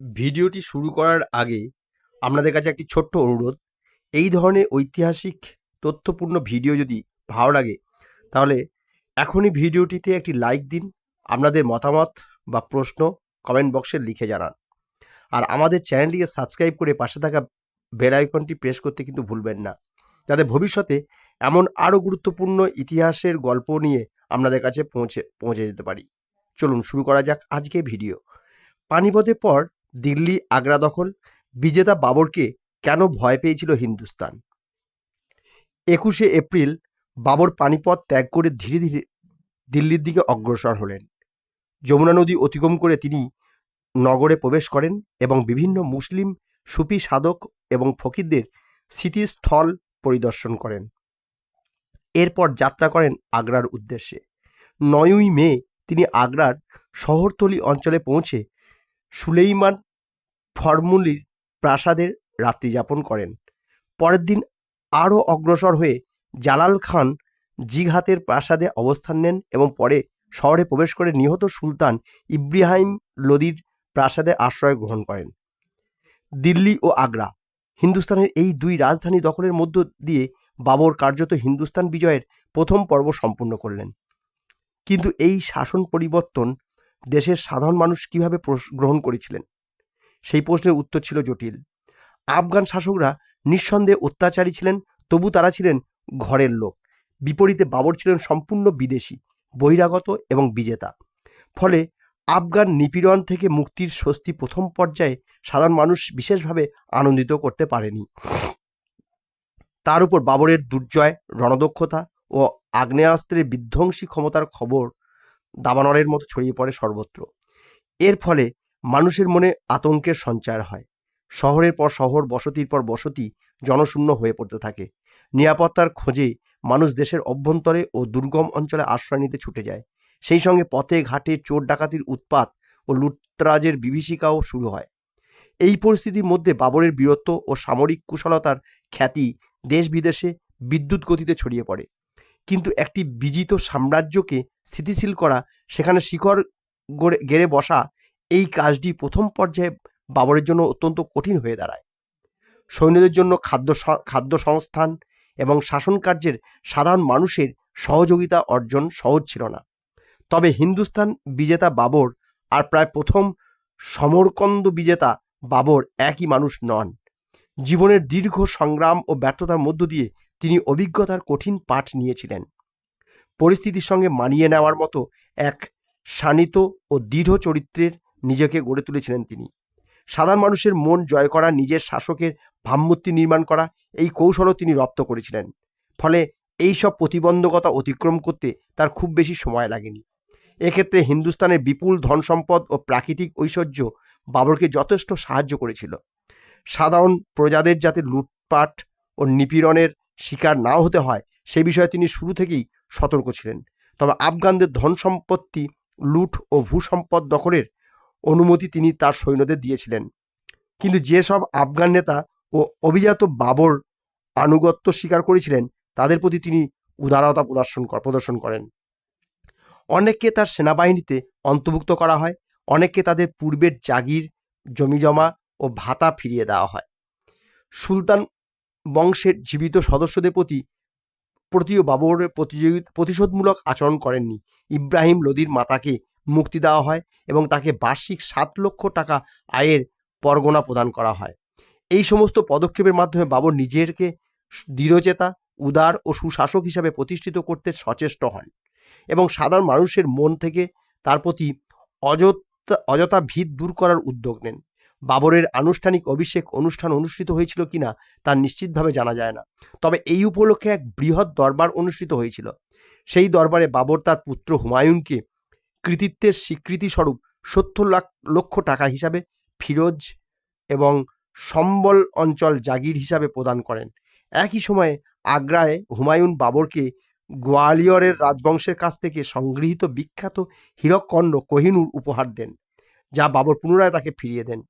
ভিডিওটি শুরু করার আগে আপনাদের কাছে একটি ছোট্ট অনুরোধ। এই ধরনের ঐতিহাসিক, তথ্যপূর্ণ ভিডিও যদি ভালো লাগে, তাহলে এখনই ভিডিওটিতে একটি লাইক দিন, আপনাদের মতামত বা প্রশ্ন কমেন্ট বক্সে লিখে জানান। আর আমাদের চ্যানেলটিকে সাবস্ক্রাইব করে পাশে থাকা বেল আইকনটি প্রেস করতে কিন্তু ভুলবেন না, যাতে ভবিষ্যতে এমন আরও গুরুত্বপূর্ণ ইতিহাসের গল্প নিয়ে আপনাদের কাছে পৌঁছে পৌঁছে যেতে পারি। চলুন শুরু করা যাক আজকে ভিডিও। পানিপথের পর দিল্লি, আগ্রা দখল, বিজেতা বাবরকে কেন ভয় পেয়েছিল হিন্দুস্তান? একুশে এপ্রিল বাবর পানিপথ ত্যাগ করে ধীরে ধীরে দিল্লির দিকে অগ্রসর হলেন। যমুনা নদী অতিক্রম করে তিনি নগরে প্রবেশ করেন এবং বিভিন্ন মুসলিম, সুফি সাধক এবং ফকিরদের স্মৃতিস্থল পরিদর্শন করেন। এরপর যাত্রা করেন আগ্রার উদ্দেশ্যে। নয়ই মে তিনি আগ্রার শহরতলি অঞ্চলে পৌঁছে সুলেইমান ফরমুলির প্রাসাদের রাত্রিযাপন করেন। পরের দিন আরও অগ্রসর হয়ে জালাল খান জিঘাতের প্রাসাদে অবস্থান নেন এবং পরে শহরে প্রবেশ করে নিহত সুলতান ইব্রাহিম লোদির প্রাসাদে আশ্রয় গ্রহণ করেন। দিল্লি ও আগ্রা, হিন্দুস্তানের এই দুই রাজধানী দখলের মধ্য দিয়ে বাবর কার্যত হিন্দুস্তান বিজয়ের প্রথম পর্ব সম্পূর্ণ করলেন। কিন্তু এই শাসন পরিবর্তন দেশের সাধারণ মানুষ কীভাবে গ্রহণ করেছিলেন? সেই প্রশ্নের উত্তর ছিল জটিল। আফগান শাসকরা নিঃসন্দেহে অত্যাচারী ছিলেন, তবু তারা ছিলেন ঘরের লোক। বিপরীতে বাবর ছিলেন সম্পূর্ণ বিদেশি, বহিরাগত এবং বিজেতা। ফলে আফগান নিপীড়ন থেকে মুক্তির স্বস্তি প্রথম পর্যায়ে সাধারণ মানুষ বিশেষভাবে আনন্দিত করতে পারেনি। তার উপর বাবরের দুর্জয়, রণদক্ষতা ও আগ্নেয়াস্ত্রের বিধ্বংসী ক্ষমতার খবর দাবানলের মতো ছড়িয়ে পড়ে সর্বত্র। এর ফলে মানুষের মনে আতঙ্কের সঞ্চার হয়। শহরের পর শহর, বসতির পর বসতি জনশূন্য হয়ে পড়তে থাকে। নিরাপত্তার খোঁজে মানুষ দেশের অভ্যন্তরে ও দুর্গম অঞ্চলে আশ্রয় নিতে ছুটে যায়। সেই সঙ্গে পথে, ঘাটে, চোর ডাকাতির উৎপাত ও লুটরাজের বিভীষিকাও শুরু হয়। এই পরিস্থিতির মধ্যে বাবরের বীরত্ব ও সামরিক কুশলতার খ্যাতি দেশ বিদেশে বিদ্যুৎ গতিতে ছড়িয়ে পড়ে। কিন্তু একটি বিজিত সাম্রাজ্যকে স্থিতিশীল করা, সেখানে শিখর গড়ে, গেড়ে বসা, এই কাজটি প্রথম পর্যায়ে বাবরের জন্য অত্যন্ত কঠিন হয়ে দাঁড়ায়। সৈন্যদের জন্য খাদ্য খাদ্য সংস্থান এবং শাসন কার্যের সাধারণ মানুষের সহযোগিতা অর্জন সহজ ছিল না। তবে হিন্দুস্তান বিজেতা বাবর আর প্রায় প্রথম সমরকন্দ বিজেতা বাবর একই মানুষ নন। জীবনের দীর্ঘ সংগ্রাম ও ব্যর্থতার মধ্য দিয়ে তিনি অভিজ্ঞতার কঠিন পাঠ নিয়েছিলেন। পরিস্থিতির সঙ্গে মানিয়ে নেওয়ার মতো এক শানিত ও দৃঢ় চরিত্রের নিজেকে গড়ে তুলেছিলেন তিনি। সাধারণ মানুষের মন জয় করা, নিজের শাসকের ভাবমূর্তি নির্মাণ করা, এই কৌশলও তিনি রপ্ত করেছিলেন। ফলে এই সব প্রতিবন্ধকতা অতিক্রম করতে তার খুব বেশি সময় লাগেনি। এক্ষেত্রে হিন্দুস্তানের বিপুল ধন সম্পদ ও প্রাকৃতিক ঐশ্বর্য বাবরকে যথেষ্ট সাহায্য করেছিল। সাধারণ প্রজাদের যাতে লুটপাট ও নিপীড়নের শিকার নাও হতে হয় সে বিষয়ে তিনি শুরু থেকেই সতর্ক ছিলেন। তবে আফগানদের ধন সম্পত্তি, লুট ও ভূসম্পদ দখলের অনুমতি তিনি তার সৈন্যদের দিয়েছিলেন। কিন্তু যেসব আফগান নেতা ও অভিজাত বাবর আনুগত্য স্বীকার করেছিলেন, তাদের প্রতি তিনি উদারতা প্রদর্শন প্রদর্শন করেন। অনেককে তার সেনাবাহিনীতে অন্তর্ভুক্ত করা হয়, অনেককে তাদের পূর্বের জাগির, জমিজমা ও ভাতা ফিরিয়ে দেওয়া হয়। সুলতান বংশের জীবিত সদস্যদের প্রতি প্রতিও বাবরের প্রতিযোগী, প্রতিশোধমূলক আচরণ করেননি। ইব্রাহিম লোদির মাতাকে মুক্তি দেওয়া হয় এবং তাকে বার্ষিক সাত লক্ষ টাকা আয়ের পরগনা প্রদান করা হয়। এই সমস্ত পদক্ষেপের মাধ্যমে বাবর নিজেরকে দৃঢ়চেতা, উদার ও সুশাসক হিসাবে প্রতিষ্ঠিত করতে সচেষ্ট হন এবং সাধারণ মানুষের মন থেকে তার প্রতি অযথা অযথা ভিত দূর করার উদ্যোগ নেন। বাবরের আনুষ্ঠানিক অভিষেক অনুষ্ঠান অনুষ্ঠিত হয়েছিল কিনা তা নিশ্চিতভাবে জানা যায় না। তবে এই উপলক্ষে এক বৃহৎ দরবার অনুষ্ঠিত হয়েছিল। সেই দরবারে বাবর তার পুত্র হুমায়ুনকে কৃতিত্বের স্বীকৃতিস্বরূপ সত্তর লাখ, লক্ষ টাকা হিসাবে ফিরোজ এবং সম্বল অঞ্চল জাগির হিসাবে প্রদান করেন। একই সময়ে আগ্রায় হুমায়ুন বাবরকে গোয়ালিয়রের রাজবংশের কাছ থেকে সংগৃহীত বিখ্যাত হীরককর্ণ কোহিনুর উপহার দেন, যা বাবর পুনরায় তাকে ফিরিয়ে দেন।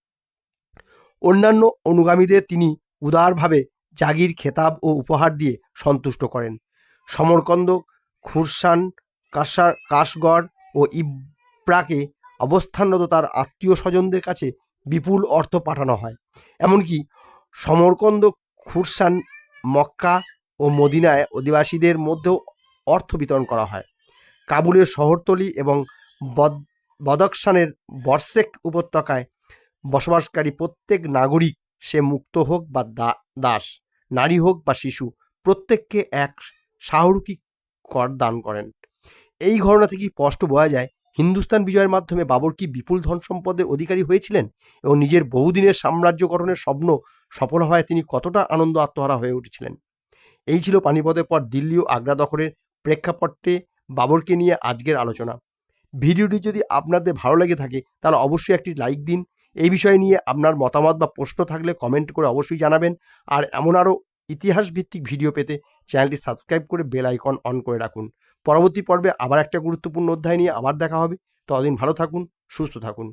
অন্যান্য অনুগামীদের তিনি উদারভাবে জাগির খেতাব ও উপহার দিয়ে সন্তুষ্ট করেন। সমরকন্দ খুরসান কাসা কাশগড় ও ইব্রাকে অবস্থানরত তার আত্মীয় স্বজনদের কাছে বিপুল অর্থ পাঠানো হয়। এমনকি সমরকন্দ খুরসান মক্কা ও মদিনায় অধিবাসীদের মধ্যেও অর্থ বিতরণ করা হয়। কাবুলের শহরতলি এবং বদ- বদকশানের বর্ষেক উপত্যকায় বসবাসকারী প্রত্যেক নাগরিক সে মুক্ত হোক বা দাস, নারী হোক বা শিশু, প্রত্যেককে এক শাহরুকি কর দান করেন। এই ঘটনা থেকে স্পষ্ট বোঝা যায়, হিন্দুস্তান বিজয়ের মাধ্যমে বাবর কি বিপুল ধন সম্পদের অধিকারী হয়েছিলেন এবং নিজের বহুদিনের সাম্রাজ্য গঠনের স্বপ্ন সফল হওয়ায় তিনি কতটা আনন্দ আত্মহারা হয়ে উঠেছিলেন। এই ছিল পানিপথের পর দিল্লি ও আগ্রা দখলের প্রেক্ষাপটে বাবরকে নিয়ে আজকের আলোচনা। ভিডিওটি যদি আপনাদের ভালো লেগে থাকে, তাহলে অবশ্যই একটি লাইক দিন এই বিষয় নিয়ে আপনার মতামত বা প্রশ্ন থাকলে কমেন্ট করে অবশ্যই জানাবেন। আর এমন আরও ইতিহাস ভিত্তিক ভিডিও পেতে চ্যানেলটি সাবস্ক্রাইব করে বেল আইকন অন করে রাখুন। পরবর্তী পর্বে আবার একটা গুরুত্বপূর্ণ অধ্যায় নিয়ে আবার দেখা হবে। ততদিন ভালো থাকুন, সুস্থ থাকুন।